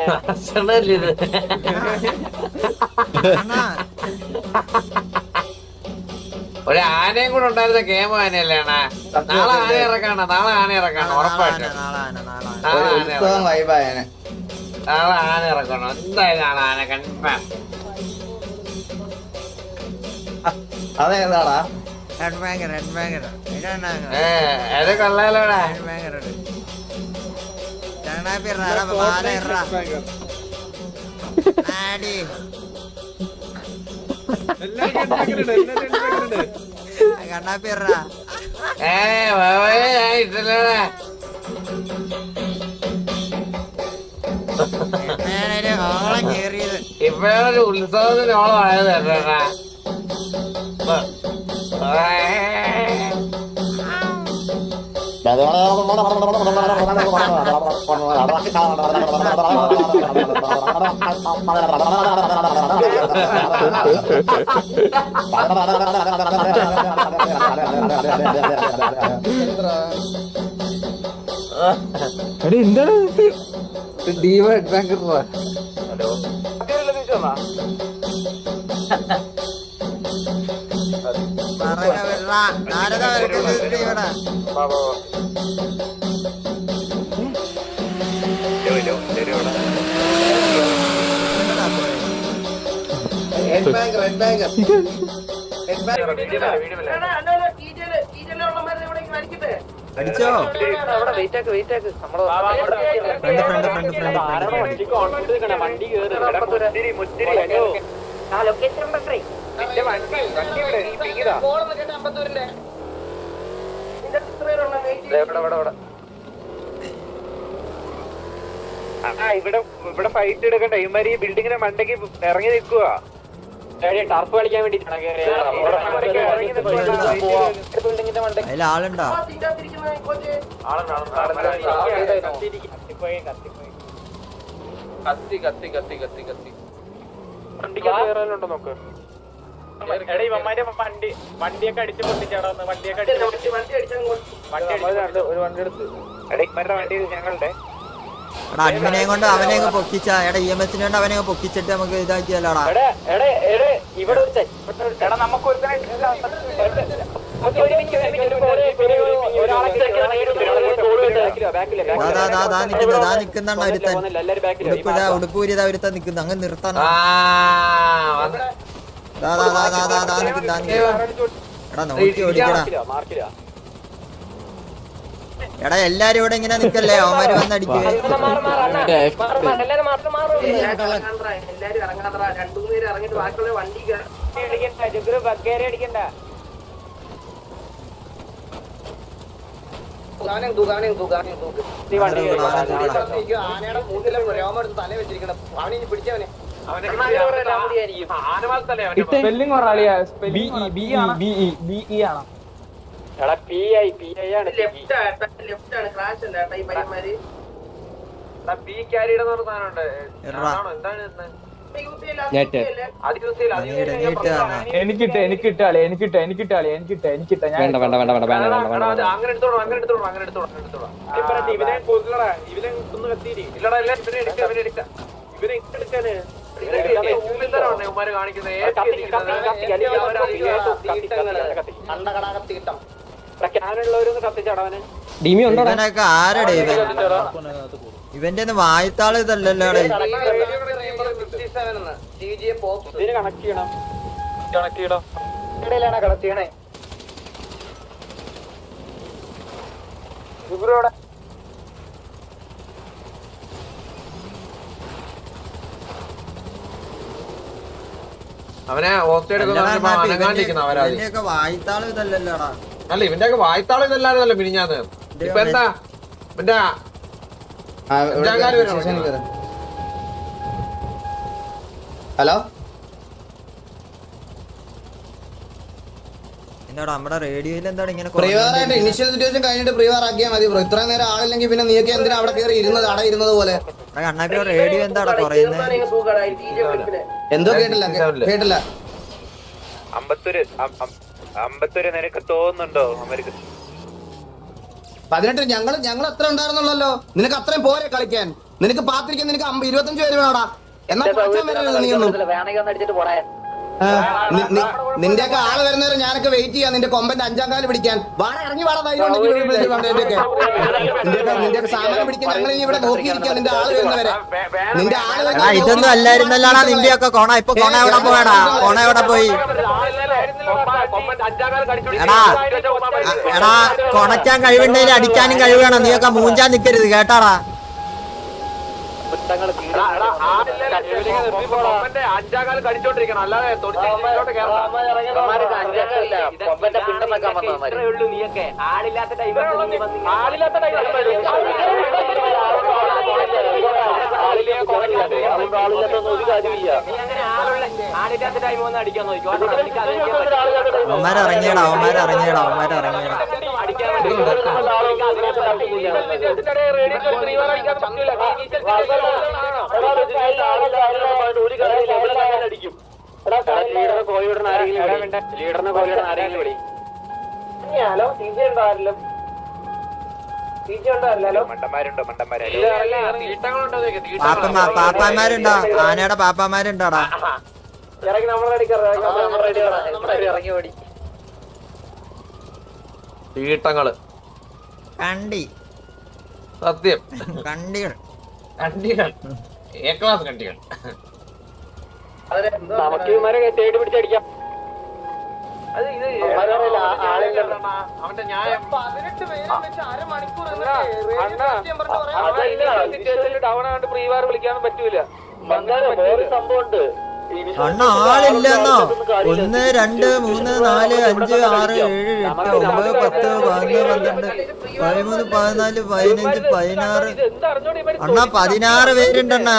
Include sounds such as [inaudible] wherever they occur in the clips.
ഇത്. ഒരു ആനയും കൂടെ ഉണ്ടായിരുന്ന ഗെയിം ആനയല്ലേ അണ്ണാ? നാളെ ആന ഇറക്കാണ് നാളെ ആന ഇറക്കാണ് ഉറപ്പായിട്ട്. നാളെ ആന, ഇറക്കണം. വൈബായനെ നാളെ ആന ഇറക്കണം എന്തായാലും നാളെ ആന കൺഫേം അതേതാടാ ഏ അത് കൊള്ളാലോടാ ചങ്ങനാപ്പി ഇറ മാല ഇറ ആടി കണ്ണാപ്പി ഇറ ഏ ഇട്ടില്ലടാ ഓളം കേറിയത് ഇപ്പോഴൊരു ഉത്സവത്തിന് ഓളം ആയത് കേട്ടോടാ പറക ഹലോ. നാരദ വരക്കുന്നത് ഇവിടെ. Friend friend friend friend. Friend ഇവിടെ ഇവിടെ ഫൈറ്റ് എടുക്കണ്ട. ഇവന്മാര് ഈ ബിൽഡിങ്ങിന്റെ മണ്ടയ്ക്ക് ഇറങ്ങി നിൽക്കുക ടർഫ് കളിക്കാൻ വേണ്ടി അതിൽ ആളുണ്ടോ? കത്തി കത്തി കത്തി കത്തി കത്തി. വണ്ടിക്കകത്ത് നോക്ക് എടാ ഇവന്മാര് വണ്ടി വണ്ടിയൊക്കെ അടിച്ച് പൊട്ടിച്ചാടാ വണ്ടിയൊക്കെ അടിച്ച് വണ്ടി അടിച്ച് ഒരു വണ്ടി എടുത്ത്. എടാ ഇവന്മാരുടെ വണ്ടി ഞങ്ങളുടെ എടാ അന്മനെയും കൊണ്ട് അവനെ അങ്ങ് പൊക്കിച്ച. എടാ ഇ എം എസിനെ കൊണ്ട് അവനെ അങ്ങ് പൊക്കിച്ചിട്ട് നമുക്ക് ഇതാക്കിയല്ലോടാ എടാ എടാ എടാ ഇവിടെ ഒരുത്തൻ ദാ നിക്കുന്നാണ് ഒരുത്തൻ. നിക്കുന്നു. അങ്ങ് നിർത്താൻ എടാ നോക്കി ഓടിക്കടാ. എടാ എല്ലാരും ഇവിടെ ഇങ്ങനെ നിക്കല്ലേ? അവന്മാര് വന്നടിക്കേ ആനയുടെ മൂന്നിലും രോമെടുത്ത് തല വെച്ചിരിക്കണം അവനെ ബി ഇ ബി ഇ ആണ്. എടാ പി ഐ പി ഐ ആണ് പി ക്യാരിയുടെ സാധനമുണ്ട് എടാ എന്താണ് ഇത്? നീട്ട് നീട്ട് തന്നാ എനിക്കിട്ട് എനിക്കിട്ട് കളി എനിക്കിട്ട് എനിക്കിട്ട് കളി എനിക്കിട്ട് എനിക്കിട്ട്. ഞാൻ വേണ്ട വേണ്ട വേണ്ട വേണ്ട വേണ്ട വേണ്ട വേണ്ട വേണ്ട. അങ്ങനെ എടുത്തോളൂ അങ്ങനെ എടുത്തോളൂ അങ്ങനെ എടുത്തോളൂ അങ്ങനെ എടുത്തോളൂ. ഇവനെ കൊല്ലടാ ഇവനെ ഒന്ന് കത്തിരി ഇല്ലടാ ഇല്ല ഇവനെ എടുക്കാം ഇവനെ എടുക്കാം. ഇവനെ എടുക്കാന്. ഇവനൊക്കെ ആരടെ ഇവൻ? ഇവന്റെ ഒന്നും വായത്താൾ ഇതല്ലല്ലോ ഇതിന് കണക്ട് ചെയ്യണം കണക്ട് ചെയ്യണം കണക്ട് ചെയ്യണേ ഇവരോടെ അവനെ വായത്താൾ ഇതല്ലല്ലോടാ. അല്ല ഇവന്റെ ഒക്കെ വായ്ത്താളം ഇതല്ലായിരുന്നല്ലോ മിനിഞ്ഞാന്ന്. ഇപ്പൊ എന്താ? ഇവന്റെ? ഹലോ? എന്നോട് നമ്മുടെ റേഡിയോയിൽ എന്താണ് ഇങ്ങനെ പ്രിവാറായിട്ട് ഇനിഷ്യൽ സിറ്റുവേഷൻ കഴിഞ്ഞിട്ട് പ്രിവാർ ആക്കിയാൽ മതി ബ്രോ. ഇത്രയും നേരം ആളില്ലെങ്കിൽ പിന്നെ നീയൊക്കെ എന്തിനാ അവിടെ കയറി ഇരുന്നത് അട ഇരുന്നത് പോലെ? കണ്ണാപ്പി റേഡിയോ എന്താടാ പറയുന്നത് എന്തോ കേട്ടില്ല കേട്ടില്ല. അമ്പത്തൊരു അമ്പത്തൊരു നിനക്ക് തോന്നുന്നുണ്ടോ അവർക്ക് പതിനെട്ട് ഞങ്ങൾ ഞങ്ങൾ എത്ര ഉണ്ടായിരുന്നുള്ളല്ലോ. നിനക്ക് അത്രയും പോരെ കളിക്കാൻ. നിനക്ക് പാത്തിരിക്കാൻ നിനക്ക് ഇരുപത്തഞ്ച് പേര് വേണോടാ. എന്നാ നീ ഒന്നും വേണമെങ്കിൽ ഒക്കെ ആൾ വരുന്നവരെ ഞാനൊക്കെ വെയിറ്റ് ചെയ്യാം. നിന്റെ കൊമ്പന്റെ അഞ്ചാം കാൽ പിടിക്കാൻ. വാട ഇറങ്ങി വാട ധൈര്യം നിന്റെ സാമാനം പിടിക്കാൻ നിന്റെ ആൾ നിന്റെ ഇതൊന്നും അല്ലായിരുന്നല്ലോടാ നിന്റെയൊക്കെ കോണ. ഇപ്പൊ കോണ എവിടെ പോയടാ? കോണ എവിടെ പോയി? എടാ എടാ കൊണയ്ക്കാൻ കഴിവുണ്ടെങ്കിൽ അടിക്കാനും കഴിവ് വേണം നീയൊക്കെ മൂഞ്ചാൻ നിക്കരുത് കേട്ടാടാ? അഞ്ചാകാലം കടിച്ചോണ്ടിരിക്കണം. അല്ലാതെ ആളില്ലാത്ത ടൈം ആളില്ലാത്ത ആളില്ലാത്ത ടൈം ഒന്ന് അടിക്കാൻ നോക്കിക്കോ. അവന്മാര് ഇറങ്ങിയടാ അവന്മാര് ഇറങ്ങിയടാ അവന്മാര് ഇറങ്ങിയടാ. ലീഡറിനെ കോഴിവിടുന്ന ആരെങ്കിലും ലീഡറിനെ കോഴിവിടുന്ന ആരെങ്കിലും വിളി ഹലോ ജി പാപ്പാന്മാരുണ്ടോ ആനയുടെ പാപ്പാന്മാരുണ്ടോടാ ഇറങ്ങി നമ്മൾ ഇറങ്ങി ഓടി കീട്ടങ്ങൾ കണ്ടി. സത്യം. കണ്ടികൾ. കണ്ടികൾ. എ ക്ലാസ് കണ്ടികൾ. നമുക്ക് ഇവന്മാരെ തേടി പിടിച്ചടിക്കാം. അത് ഇത് അവന്റെ ന്യായം. പതിനെട്ട് പേരെ വെച്ച് അരമണിക്കൂർ ഡൗൺ ആകാണ്ട് പ്രീവാർ വിളിക്കാനും പറ്റൂല. സംഭവം സംഭവമുണ്ട്. അണ്ണ ആളില്ലെന്നോ? ഒന്ന് രണ്ട് മൂന്ന് നാല് അഞ്ച് ആറ് ഏഴ് എട്ട് ഒമ്പത് പത്ത് പതിനൊന്ന് പന്ത്രണ്ട് പതിമൂന്ന് പതിനാല് പതിനഞ്ച് പതിനാറ്. അണ്ണ പതിനാറ് പേരുണ്ടണ്ണാ.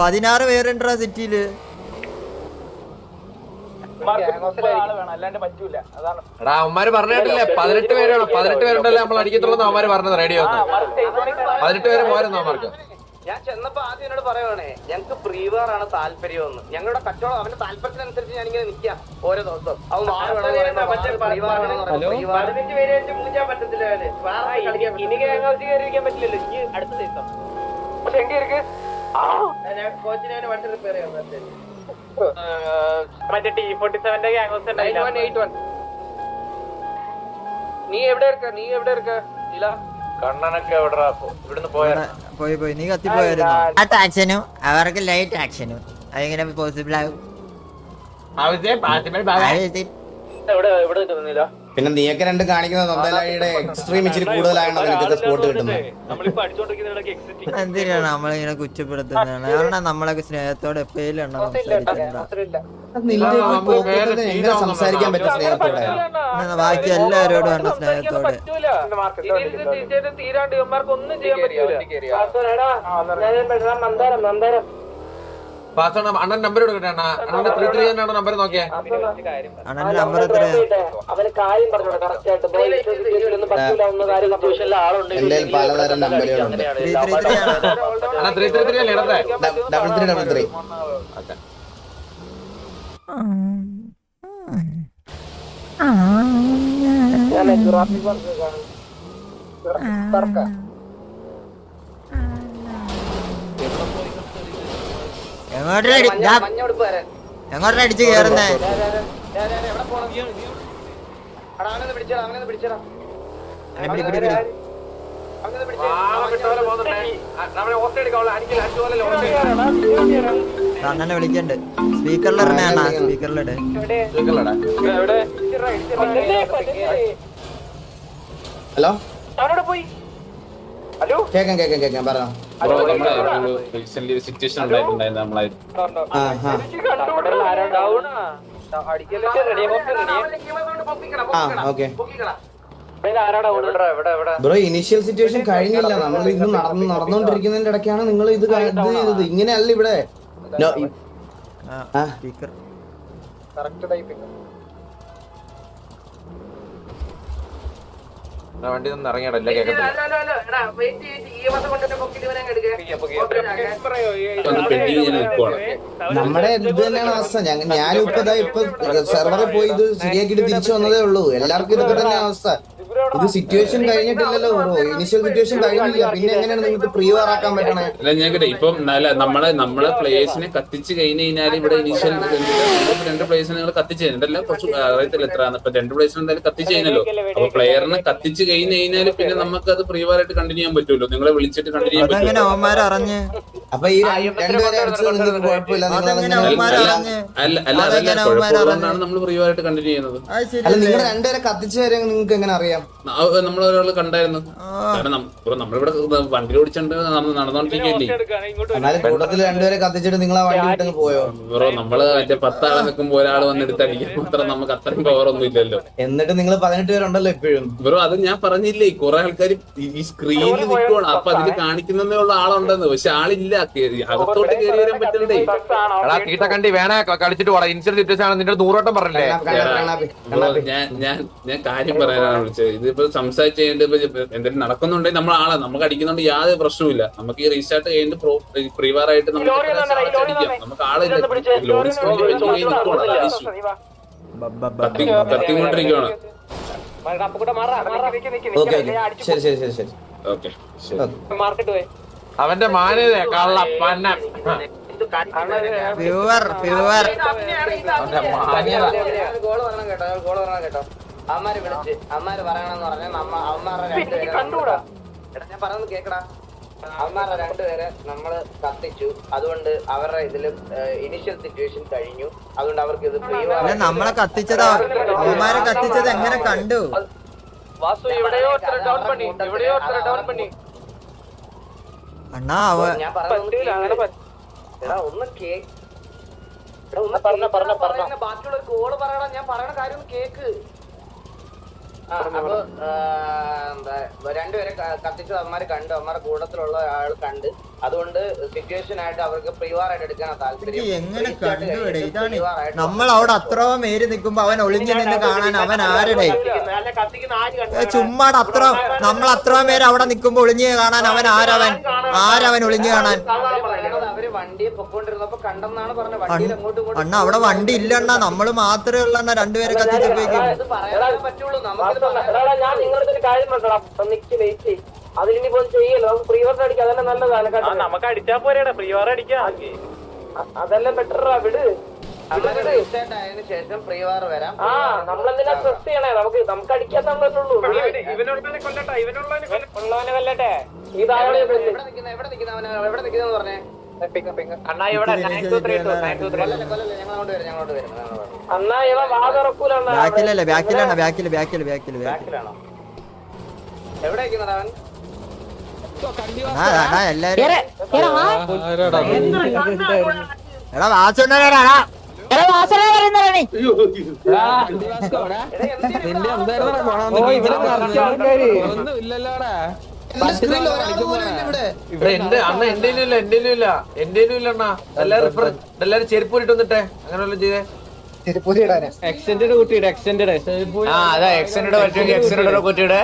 പതിനാറ് പേരുണ്ടാ സിറ്റിയിൽ. എടാ അവന്മാര് പറഞ്ഞിട്ടില്ലേ പതിനെട്ട് പേരാണ്. പതിനെട്ട് പേരുണ്ടല്ലേ നമ്മൾ അടിക്കത്തുള്ളൂ അവന്മാര് പറഞ്ഞത്. റെഡി വന്ന് പതിനെട്ട് പേര് പോരുന്നു അവന്മാർക്ക്? ഞാൻ ചെന്നപ്പോ ആദ്യം എന്നോട് പറയുവാണേ ഞങ്ങക്ക് പ്രീവാറാണ് താല്പര്യമെന്ന്. ഞങ്ങളുടെ കച്ചവടം അവന്റെ താല്പര്യത്തിനനുസരിച്ച് ഞാനിങ്ങനെ നിക്കാ ഓരോ ദിവസം. അവൻ. ഞാൻ മറ്റേ ടി ഫോർട്ടി സെവന്റെ വൺ നീ എവിടെ ഇരിക്ക? നീ എവിടെ ഇരിക്ക? ഇല്ല പോയാ. ഇവിടെ പോയി പോയി. നീ കത്തിപ്പോയായിരുന്നു ആ ആക്ഷനും അവർക്ക് ലൈറ്റ് ആക്ഷനും അതെങ്ങനെ പോസിബിൾ ആകും ഇവിടെ ഇവിടെ ഭാഗം പിന്നെ നീയൊക്കെ രണ്ട് കാണിക്കുന്നത് നന്ദലായിയുടെ എക്സ്ട്രീം ഇച്ചിരി കൂടുതലാണ് നിനക്കൊക്കെ സ്പോട്ട് കിട്ടുന്നത്. എന്തിനാണ് നമ്മളിങ്ങനെ കുറ്റപ്പെടുത്തുന്നതാണ്? കാരണം നമ്മളൊക്കെ സ്നേഹത്തോടെ എപ്പോഴും എങ്ങനെ സംസാരിക്കാൻ പറ്റും സ്നേഹത്തോടെ. ബാക്കി എല്ലാവരോടും വേണ്ട സ്നേഹത്തോടെ. തീരാണ്ട് ഒന്നും ചെയ്യാൻ പറ്റില്ല മന്ദാരം മന്ദാരം. പാസ്വേഡ് അണ്ണൻ നമ്പർ കൊടുക്കട്ടെ അണ്ണ അണ്ണന്റെ ത്രീ ത്രീ തന്നെയാണോ നമ്പർ നോക്കിയേ അണ്ണന്റെ നമ്പർ എത്രയാ പലതരം നമ്പറുകളുണ്ട് അണ്ണാ ത്രീ ത്രീ ത്രീ അല്ലേ ഇടത്തെ ഡബിൾ ത്രീ ഡബിൾ ത്രീ എങ്ങോട്ടാ പിടി അവനൊന്ന് പിടിച്ചേ. അണ്ണനെ വിളിക്കണ്ട്. സ്പീക്കറിലിടണേ അണ്ണാ സ്പീക്കറിലിട് ഹലോ? അവനോട് പോയി. കേക്കാം കേക്കാം കേക്കാം പറഞ്ഞോ. സിറ്റുവേഷൻ ഉണ്ടായിട്ടുണ്ടായിരുന്നു ബ്രോ ഇനീഷ്യൽ സിറ്റുവേഷൻ കഴിഞ്ഞില്ല. നമ്മൾ ഇത് നടന്നു നടന്നുകൊണ്ടിരിക്കുന്നതിന്റെ ഇടയ്ക്കാണ് നിങ്ങൾ ഇത് ചെയ്തത്. ഇങ്ങനെയല്ല ഇവിടെ. കറക്റ്റ് ഈ- സ്പീക്കർ വണ്ടി ഒന്ന് ഇറങ്ങിയടാ ചെയ്യാൻ നിൽക്കുവാണ് നമ്മുടെ ഇത് തന്നെയാണ് അവസ്ഥ. ഞാൻ ഞാനും ഇപ്പൊ സെർവറിൽ പോയി ഇത് ശരിയാക്കിയിട്ട് തിരിച്ചു വന്നതേ ഉള്ളൂ. എല്ലാവർക്കും ഇതൊക്കെ തന്നെ അവസ്ഥ. ഇത് സിറ്റുവേഷൻ കഴിഞ്ഞിട്ടില്ലല്ലോ ബ്രോ ഇനിഷ്യൽ സിറ്റുവേഷൻ കഴിഞ്ഞില്ല പിന്നെ എങ്ങനെയാണ് നിങ്ങൾക്ക് പ്രീ വാറാക്കാൻ പറ്റണേ? അല്ല ഞാൻ കേട്ടെ ഇപ്പം നല്ല നമ്മളെ നമ്മളെ പ്ലേയേഴ്സിനെ കത്തിച്ച് കഴിഞ്ഞ് കഴിഞ്ഞാൽ ഇവിടെ ഇനിഷ്യൽ രണ്ട് പ്ലേയേഴ്സിനെ നിങ്ങൾ കത്തിച്ച് കഴിഞ്ഞാൽ കുറച്ച് അറിയത്തില്ല എത്ര ഇപ്പൊ രണ്ട് പ്ലേയേഴ്സിനെ എന്തായാലും കത്തിച്ച് കഴിഞ്ഞല്ലോ. അപ്പൊ പ്ലെയറിനെ കത്തിച്ച് കഴിഞ്ഞ് കഴിഞ്ഞാൽ പിന്നെ നമുക്ക് അത് പ്രീ വാറായിട്ട് കണ്ടിന്യൂ ചെയ്യാൻ പറ്റുമല്ലോ. നിങ്ങളെ വിളിച്ചിട്ട് കണ്ടിന്യൂ ചെയ്യാൻ പറ്റും അപ്പൊ ഈ രണ്ട് രണ്ടുപേരെ കുഴപ്പമില്ല. നിങ്ങൾ രണ്ടുപേരെ കത്തിച്ചു വരെ നിങ്ങൾക്ക് എങ്ങനെ അറിയാം? നമ്മൾ ഒരാൾ കണ്ടായിരുന്നു. കാരണം നമ്മളിവിടെ വണ്ടി നടന്നോണ്ടിരിക്കുകയല്ലേ? കൂട്ടത്തിൽ രണ്ടുപേരെ കത്തിച്ചിട്ട് നിങ്ങൾ ആ വണ്ടി വിട്ടങ്ങ് പോയോ? ബ്രോ നമ്മൾ മറ്റേ പത്താൾ നിൽക്കുമ്പോ ഒരാൾ വന്നെടുത്ത് അടിക്കാൻ മാത്രം നമുക്ക് അത്രയും പവർ ഒന്നും ഇല്ലല്ലോ. എന്നിട്ട് നിങ്ങൾ പതിനെട്ട് പേരുണ്ടല്ലോ എപ്പോഴും ബ്രോ അത് ഞാൻ പറഞ്ഞില്ലേ കുറെ ആൾക്കാർ ഈ സ്ക്രീനിൽ നിൽക്കുവാണ് അപ്പൊ അതിൽ കാണിക്കുന്നേ ഉള്ള ആളുണ്ടെന്ന്. പക്ഷെ ആളില്ല കേറി. അകത്തോട്ട് കയറി വരാൻ പറ്റണ്ടേ? കണ്ടി വേണേ കളിച്ചിട്ട് പോടാ. ഇൻസിഡന്റ് സിറ്റുവേഷൻ ആണ് നിന്റെ നൂറോട്ടം പറഞ്ഞില്ലേ. ഞാൻ ഞാൻ ഞാൻ കാര്യം പറയാനാണ് വിളിച്ചത്. ഇതിപ്പോ സംസാരിച്ച് കഴിഞ്ഞിട്ട് ഇപ്പൊ എന്തെങ്കിലും നടക്കുന്നുണ്ടെങ്കിൽ നമ്മൾ ആളെ. നമുക്ക് അടിക്കുന്നുണ്ട് യാതൊരു പ്രശ്നവുമില്ല. നമുക്ക് ഈ റീസ്റ്റാർട്ട് കഴിഞ്ഞിട്ട് പ്രീവാറായിട്ട് നമുക്ക് അടിക്കാം നമുക്ക് ആളില്ല ലോറി ശരി ശരി ശരി ശരി. ഓക്കെ അവന്റെ മാനേ കള്ള പന്നം അവന്റെ മാന്യത. ഗോൾ പറയണം കേട്ടോ ഗോൾ പറയണം കേട്ടോ. അമ്മാര് വിളിച്ച് അമ്മാര് പറയണെന്ന് പറഞ്ഞാൽ നമ്മ അവന്മാരുടെ രണ്ടുപേരെ നമ്മൾ എടാ ഞാൻ പറയുന്നത് കേക്കടാ. അവന്മാരുടെ രണ്ടുപേരെ നമ്മൾ കത്തിച്ചു. അതുകൊണ്ട് അവരുടെ ഇതിൽ ഇനിഷ്യൽ സിറ്റുവേഷൻ കഴിഞ്ഞു. അതുകൊണ്ട് അവർക്ക് ഇത് ഫ്രീ നമ്മളെ കത്തിച്ചതാ. അമ്മമാരെ കത്തിച്ചത് എങ്ങനെ കണ്ടു? വാസു എവിടെയോ ഡൗൺ പണി. എവിടെയോ ഡൗൺ പണി. അണ്ണാ അവ ഞാൻ പറഞ്ഞു. എടാ ഒന്ന് കേ എടാ ഒന്ന് കേക്ക് പറയുന്ന ബാക്കിയുള്ള കോൾ പറയടാ ഞാൻ പറയണ കാര്യം ഒന്ന് കേക്ക്. അപ്പൊ രണ്ടുപേരെ കത്തിച്ചു കത്തിച്ചത് അവന്മാര് കണ്ടു. അവന്മാരുടെ കൂട്ടത്തിലുള്ള ആൾ കണ്ട്. അതുകൊണ്ട് സിറ്റുവേഷൻ ആയിട്ട് അവർക്ക് പ്രിവാർ ആയിട്ട് എടുക്കാൻ താല്പര്യം എങ്ങനെ Restart കണ്ടു ഇവിടെ കഴിഞ്ഞിട്ട് ഇതാണ് നമ്മൾ അവിടെ അത്രയും മേര് നിക്കുമ്പോ അവൻ ഒളിഞ്ഞു നിന്ന് കാണാൻ അവൻ ആരുടെ? ചുമ്മാട് അത്ര നമ്മൾ അത്രയും പേര് അവിടെ നിക്കുമ്പോ ഒളിഞ്ഞു കാണാൻ അവൻ ആരവൻ? ആരവൻ ഒളിഞ്ഞു കാണാൻ? അണ്ണ അവിടെ വണ്ടി ഇല്ല അണ്ണ നമ്മൾ മാത്രമേ ഉള്ള അണ്ണ. രണ്ടുപേരെ പറയാൻ എടാ, ഞാൻ നിങ്ങളുടെ ഒരു കാര്യം പറഞ്ഞടാ. നിക്ക് വെയിറ്റ് അതിലിനി പോയി ചെയ്യല്ലോ. നമുക്ക് പ്രീവർട്ട് അടിക്കാം. അതന്നെ നല്ലതാണ്. കേട്ടോ നമുക്ക് അടിച്ചാ പോരേടാ. അടിക്കാം. അതല്ലേ ബെറ്ററാ വിട്. ശേഷം പ്രീവാർ വരാം. ആ നമ്മളെന്തിനാ സ്ട്രെസ് ചെയ്യണേ? നമുക്ക് നമുക്ക് അടിക്കാൻ ഉള്ളവനെ കൊല്ലട്ടെ. എവിടെ നിൽക്കുന്ന എവിടെ നിൽക്കുന്ന അവന് എവിടെ നിൽക്കുന്ന പറഞ്ഞേ? അണ്ണാ ഇവിടെ. അന്നാ ഇവ വാ തുറക്കൂല അണ്ണാ. ബാക്കിലല്ല ബാക്കിലാണ് ബാക്കിൽ ബാക്കിൽ ബാക്കിൽ ബാക്കിൽ. ബാക്കിലാണോ? എവിടെ അവൻ എല്ലാരും എടാ വാസുണ്ടാ എന്റെ സ്ക്രീനിൽ ഒരാൾ പോലും ഇല്ല ഇവിടെ ഇവിടെ എന്റെ അണ്ണ എന്റെ ഇല്ല എന്റെ ഇല്ല എന്റെ ഇല്ല അണ്ണ എല്ലാരും റിഫർ എല്ലാരും ചെരുപ്പ് ഇട്ട് വന്നിട്ടെ? അങ്ങനെ വല്ലതും ചെയ്തേ? ആ അതാ എക്സ്റ്റൻഡ് പറ്റുമെങ്കിൽ എക്സ്റ്റൻഡ് കുറ്റിയുടെ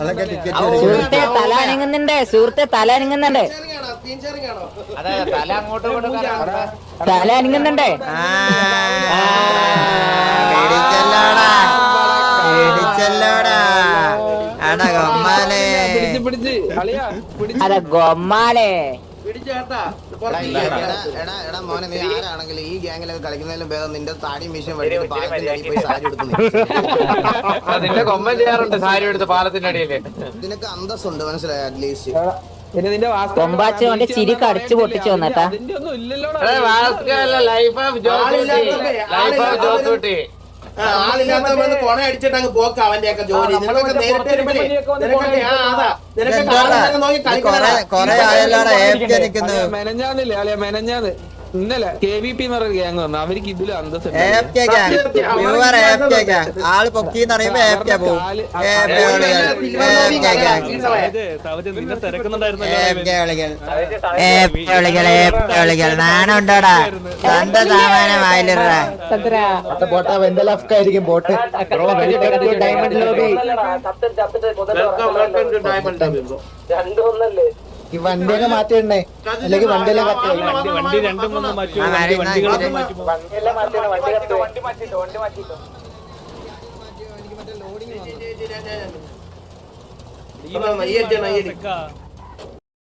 അതൊക്കെ ടിക്കറ്റ് സുഹൃത്തെ തല അനങ്ങുന്നുണ്ട് സുഹൃത്തെ തല അനങ്ങുന്നുണ്ട്. അതെ തല അങ്ങോട്ടും ഇങ്ങോട്ടും തല അനങ്ങുന്നുണ്ട്. പേടിച്ചല്ലോടാ അതെ ഗൊമ്മാലേ മോനെ നീ ആരാണെങ്കിലും ഈ ഗ്യാങ്ങിലൊക്കെ കളിക്കുന്നതിലും ഭേദം നിന്റെ താടി മീശയും വെട്ടിട്ട് പാലത്തിന്റെ അടിയിൽ പോയി സാരി എടുക്കുന്നു [laughs] നിന്റെ കൊമ്മൻ ചെയ്യാറുണ്ട് സാരി എടുത്ത് പാലത്തിന്റെ അടിയിൽ. നിനക്ക് അന്തസ്സുണ്ട് മനസ്സിലായ? അറ്റ്ലീസ്റ്റ് കൊമ്പാച്ച കൊണ്ട് ചിരി കടിച്ചു പൊട്ടിച്ചു വന്നട്ടാ? Life of Jose life of Jose കുട്ടി ആളില്ലാത്ത കൊണ അടിച്ചിട്ട് അങ്ങ് പോക്ക അവന്റെ ഒക്കെ ജോലി. നിനക്കൊക്കെ നേരിട്ട് വരുമ്പഴേ ആ അതാ. നോക്കി മെനഞ്ഞാന്നില്ലേ? മെനഞ്ഞാന്ന്. ഇന്നലെ കെ വി പി എന്ന് പറയുന്ന ഗ്യാങ് വന്നു. അവർക്ക് ഇതിലും അന്തസ് AFK gang pure AFK gang ആൾ പൊക്കിന്ന് അറിയുമ്പോ ഏഫ്കെ പോവും ഏഫ്കെ കളികൾ ഏഫ്കെ ഗ്യാങ് ഏഫ്കെ കളികൾ ഏഫ്കെ കളികൾ ഏഫ്കെ കളികൾ നാണുണ്ടോടാ സ്വന്തം സാമാനം വായിലിടാ ഡയമണ്ട് ലോബി ഈ വണ്ടിയൊക്കെ മാറ്റിയിടണേ അല്ലെങ്കിൽ വണ്ടിയിലൊക്കെ വണ്ടി രണ്ടും മൂന്നും മാറ്റി ആ, വണ്ടി മാറ്റി. വണ്ടിയെല്ലാം മാറ്റിയാണ് വണ്ടി കത്തി ഈ അടിച്ചാണ് ഈ